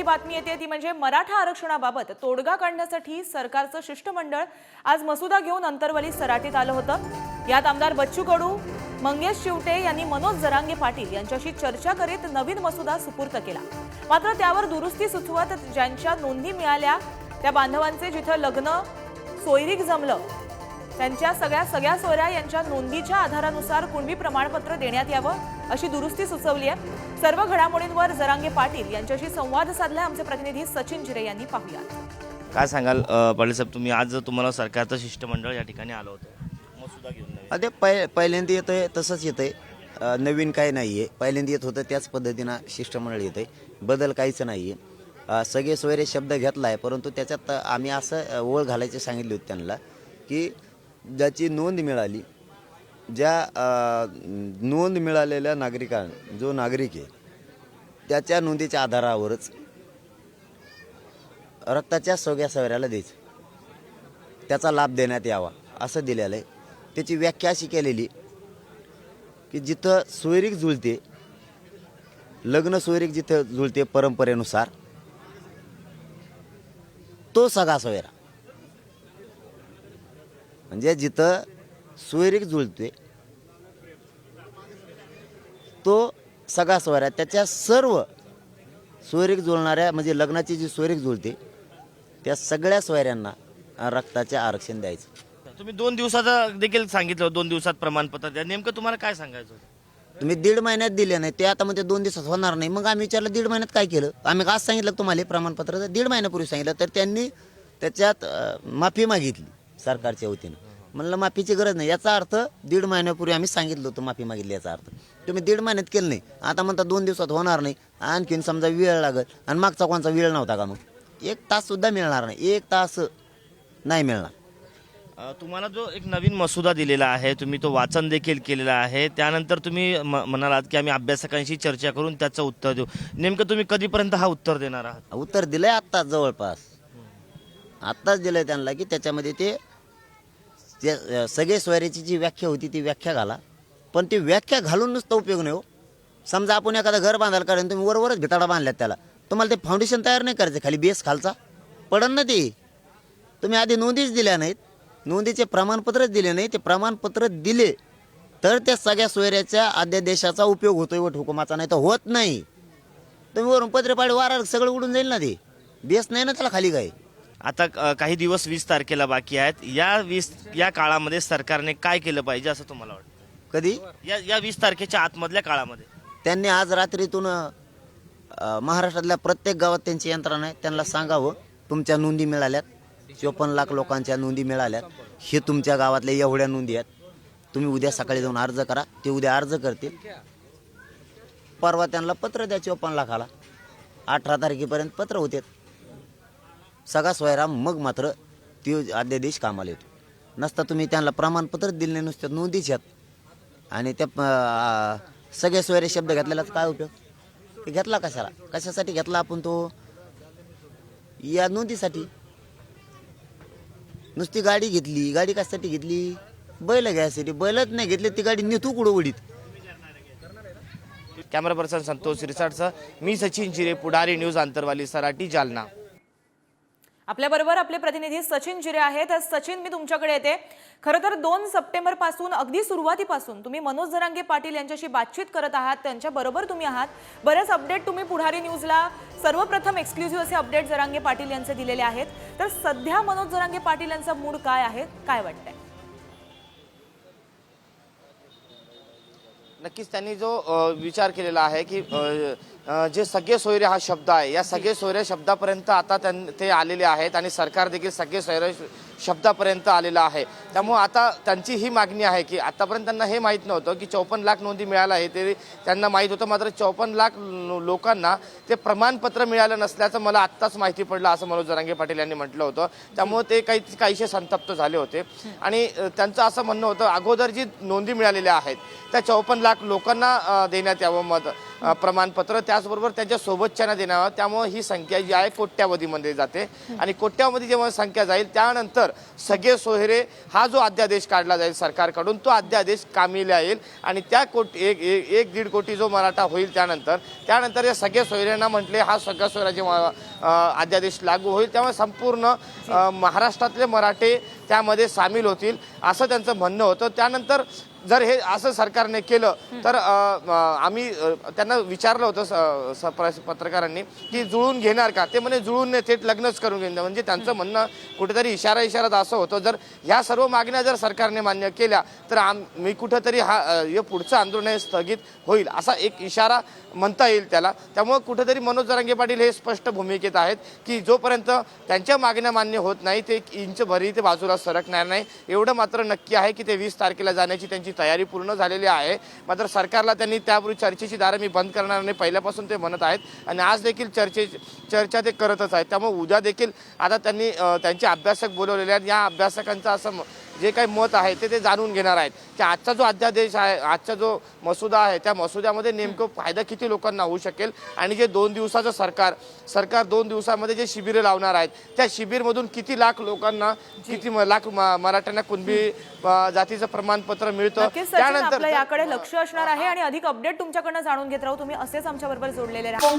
मोठी बातमी येते ती म्हणजे मराठा आरक्षणाबाबत तोडगा काढण्यासाठी सरकारचं शिष्टमंडळ आज मसुदा घेऊन अंतरवली सराटीत आलं होतं. यात आमदार बच्चू कडू मंगेश शिवटे यांनी मनोज जरांगे पाटील यांच्याशी चर्चा करीत नवीन मसुदा सुपूर्त केला. मात्र त्यावर दुरुस्ती सुचवत ज्यांच्या नोंदी मिळाल्या त्या बांधवांचे जिथं लग्न सोयरीक जमलं त्यांच्या सगळ्या सगळ्या सोयऱ्या यांच्या नोंदीच्या आधारानुसार कुणबी प्रमाणपत्र देण्यात यावं अशी दुरुस्ती सुचवली आहे. सर्व घडामोडींवर जरांगे पाटील यांच्याशी संवाद साधलाय. आमचे प्रतिनिधी सचिन जिरे यांनी पाहूया काय सांगाल पाटील साहेब तुम्ही आज तुम्हाला सरकारचं शिष्टमंडळ या ठिकाणी आलं होतं. मसुदा घेऊन नवीन. अरे पहि पहिल्यांदा येतं आहे तसंच येतं आहे नवीन काही नाही आहे पहिल्यांदा येत होतं त्याच पद्धतीनं शिष्टमंडळ येतं आहे बदल काहीच नाही आहे सगळे सोयरे शब्द घेतला आहे परंतु त्याच्यात आम्ही असं ओळ घालायचे सांगितले होते त्यांना की ज्याची नोंद मिळाली ज्या नोंद मिळालेल्या नागरिकां जो नागरिक आहे त्याच्या नोंदीच्या आधारावरच रक्ताच्या सोग्या सवऱ्याला द्यायचं. त्याचा लाभ देण्यात यावा असं दिलेलं आहे. त्याची व्याख्या अशी केलेली की जिथं सोयरीक जुळते लग्न सोयरीक जिथं जुळते परंपरेनुसार तो सगळा सोयरा म्हणजे जिथं सोयरीक जुळते तो सगळा सोयरा त्याच्या सर्व सोयरीक जुळणाऱ्या म्हणजे लग्नाची जी सोयरीक जुळते त्या सगळ्या सोयऱ्यांना रक्ताचे आरक्षण द्यायचं. तुम्ही दोन दिवसाचं देखील सांगितलं दोन दिवसात प्रमाणपत्र द्या. नेमकं तुम्हाला काय सांगायचं तुम्ही दीड महिन्यात दिले नाही ते आता म्हणजे दोन दिवसात होणार नाही. मग आम्ही विचारलं दीड महिन्यात काय केलं? आम्ही आज सांगितलं तुम्हाला प्रमाणपत्र तर दीड महिन्यापूर्वी सांगितलं तर त्यांनी त्याच्यात माफी मागितली. सरकारच्या वतीनं. म्हणलं माफीची गरज नाही. याचा अर्थ दीड महिन्यापूर्वी आम्ही सांगितलं होतं माफी मागितली याचा अर्थ. तुम्ही दीड महिन्यात केलं नाही. आता म्हणता दोन दिवसात होणार नाही. आणखीन समजा वेळ लागत आणि मागचा कोणचा वेळ नव्हता का मग? एक तास सुद्धा मिळणार नाही. एक तास नाही मिळणार. तुम्हाला जो एक नवीन मसुदा दिलेला आहे तुम्ही तो वाचन देखील केलेला आहे. त्यानंतर तुम्ही म्हणालात की आम्ही अभ्यासकांशी चर्चा करून त्याचं उत्तर देऊ. नेमकं तुम्ही कधीपर्यंत हा उत्तर देणार आहात? उत्तर दिलंय आत्ताच जवळपास. आत्ताच दिलंय त्यांना की त्याच्यामध्ये ते जे, सगळे स्वैराची जी व्याख्या होती ती व्याख्या घाला. पण ती व्याख्या घालून नुसता उपयोग नाही हो. समजा आपण एखादं घर बांधायला कारण तुम्ही वरवरच भिताडा बांधल्यात त्याला. तुम्हाला ते फाउंडेशन तयार नाही करायचं खाली बेस खालचा. पडन ना ते. तुम्ही आधी नोंदीच दिल्या नाहीत. नोंदीचे प्रमाणपत्रच दिले नाही. ते प्रमाणपत्र दिले. तर त्या सगळ्या सोयऱ्याच्या अध्यादेशाचा उपयोग होतोय वट हुकुमाचा नाही तर होत नाही. तुम्ही वरून पत्रे पाडी वारा सगळं उडून जाईल ना ते. बेस नाही ना त्याला खाली काय. आता काही दिवस वीस तारखेला बाकी आहेत. या वीस या काळामध्ये सरकारने काय केलं पाहिजे असं तुम्हाला वाटतं? कधी? या या वीस तारखेच्या आतमधल्या काळामध्ये. त्यांनी आज रात्रीतून अ, महाराष्ट्रातल्या प्रत्येक गावात त्यांची यंत्रणा आहे. त्यांना सांगावं तुमच्या नोंदी मिळाल्यात. चोपन्न लाख लोकांच्या नोंदी मिळाल्यात. हे तुमच्या गावातल्या एवढ्या नोंदी आहेत. तुम्ही उद्या सकाळी जाऊन अर्ज करा. ते उद्या अर्ज करतील. परवा त्यांना पत्र द्या चोपन्न लाखाला. अठरा तारखेपर्यंत पत्र होते. सगळा सोयरा मग मात्र ती अध्यादेश कामाला येतो. नसता तुम्ही त्यांना प्रमाणपत्र दिले नाही नुसत्या नोंदीच आहेत आणि त्या सगळे सोयरे शब्द घेतलेलाच काय उपयोग? ते घेतला कशाला? कशासाठी घेतला आपण तो? या नोंदीसाठी. नुसती गाडी घेतली गाडी कशासाठी घेतली? बैल घ्यायसाठी. बैलच नाही घेतली ती गाडी नेतू कुठं उडीत? कॅमेरा पर्सन संतोष रिसार्टचा मी सचिन चिरे पुढारी न्यूज आंतरवाली सराटी जालना. आपल्याबरोबर आपले प्रतिनिधी सचिन जिरे आहेत. सचिन मी तुमच्याकडे येते. खरं तर दोन सप्टेंबरपासून अगदी सुरुवातीपासून तुम्ही मनोज जरांगे पाटील यांच्याशी बातचीत करत आहात. त्यांच्या बरोबर तुम्ही आहात. बरेच अपडेट तुम्ही पुढारी न्यूजला सर्वप्रथम एक्सक्लुझिव्ह असे अपडेट जरांगे पाटील यांचे दिलेले आहेत. तर सध्या मनोज जरांगे पाटील यांचा मूड काय आहे? काय वाटतंय? नक्कीच त्यांनी जो विचार केलेला आहे की जे सगळे सोयरे हा शब्द आहे या सगळे सोयरे शब्दापर्यंत आता त्यां ते आलेले आहेत आणि सरकार देखील सगळे सोयरे शब्दापर्यंत आलेलं आहे. त्यामुळे आता त्यांची ही मागणी आहे की आतापर्यंत त्यांना हे माहीत नव्हतं की चौपन्न लाख नोंदी मिळाल्या आहे ते त्यांना माहीत होतं मात्र चौपन्न लाख लोकांना ते प्रमाणपत्र मिळालं नसल्याचं मला आत्ताच माहिती पडलं असं मनोज जरांगे पाटील यांनी म्हटलं होतं. त्यामुळे ते काही काहीसे संतप्त झाले होते. आणि त्यांचं असं म्हणणं होतं अगोदर जी नोंदी मिळालेल्या आहेत त्या चौपन्न लाख लोकांना देण्यात यावं मत प्रमाणपत्र त्याचबरोबर त्यांच्या सोबतच्यांना देणार त्यामुळे ही संख्या जी आहे कोट्यावधीमध्ये जाते. आणि कोट्यावधी जेव्हा संख्या जाईल त्यानंतर सगळे सोहेरे हा जो अध्यादेश काढला जाईल सरकारकडून तो अध्यादेश कामीला येईल. आणि त्या कोटी एक एक एक दीड कोटी जो मराठा होईल त्यानंतर त्यानंतर या सगळ्या सोयऱ्यांना म्हटले हा सगळ्या सोयऱ्याचे म- अध्यादेश लागू होईल त्यामुळे संपूर्ण महाराष्ट्रातले मराठे त्यामध्ये सामील होतील असं त्यांचं म्हणणं होतं. त्यानंतर जर हे असं सरकारने केलं तर आम्ही त्यांना विचारलं होतं पत्रकारांनी की जुळून घेणार का? ते म्हणे जुळून नाही थेट लग्नच करून घेणार म्हणजे त्यांचं म्हणणं कुठेतरी इशारा इशारात असं होतं. जर ह्या सर्व मागण्या जर सरकारने मान्य केल्या तर आम मी कुठंतरी हा हे पुढचं आंदोलन हे स्थगित होईल असा एक इशारा म्हणता येईल त्याला. त्यामुळे कुठेतरी मनोज जरांगे पाटील हे स्पष्ट भूमिकेत आहेत की जोपर्यंत त्यांच्या मागण्या मान्य होत नाही ते एक इंच भरी ते बाजूला सरकणार नाही. एवढं मात्र नक्की आहे की ते वीस तारखेला जाण्याची त्यांची तयारी पूर्ण झालेली आहे. मात्र सरकारला त्यांनी त्यापूर्वी चर्चेची दारं मी बंद करणार नाही. पहिल्यापासून ते म्हणत आहेत. आणि आज देखील चर्चे चर्चा ते करतच आहेत. त्यामुळे उद्या देखील आता त्यांनी त्यांचे अभ्यासक बोलवलेले आहेत. या अभ्यासकांचं असं जे काही मत आहे ते ते जाणून घेणार आहेत. की आजचा जो अध्यादेश आहे आजचा जो मसुदा आहे त्या मसुद्यामध्ये नेमकं फायदा किती लोकांना होऊ शकेल? आणि जे दोन दिवसाचं सरकार सरकार दोन दिवसामध्ये जे शिबिरे लावणार आहेत त्या शिबिरमधून किती लाख लोकांना किती लाख म- मराठ्यांना कुणबी जातीचं प्रमाणपत्र मिळतं? जर- याकडे लक्ष असणार आहे आणि अधिक अपडेट तुमच्याकडनं जाणून घेत राहू. तुम्ही असेच आमच्या बरोबर जोडलेले राहा.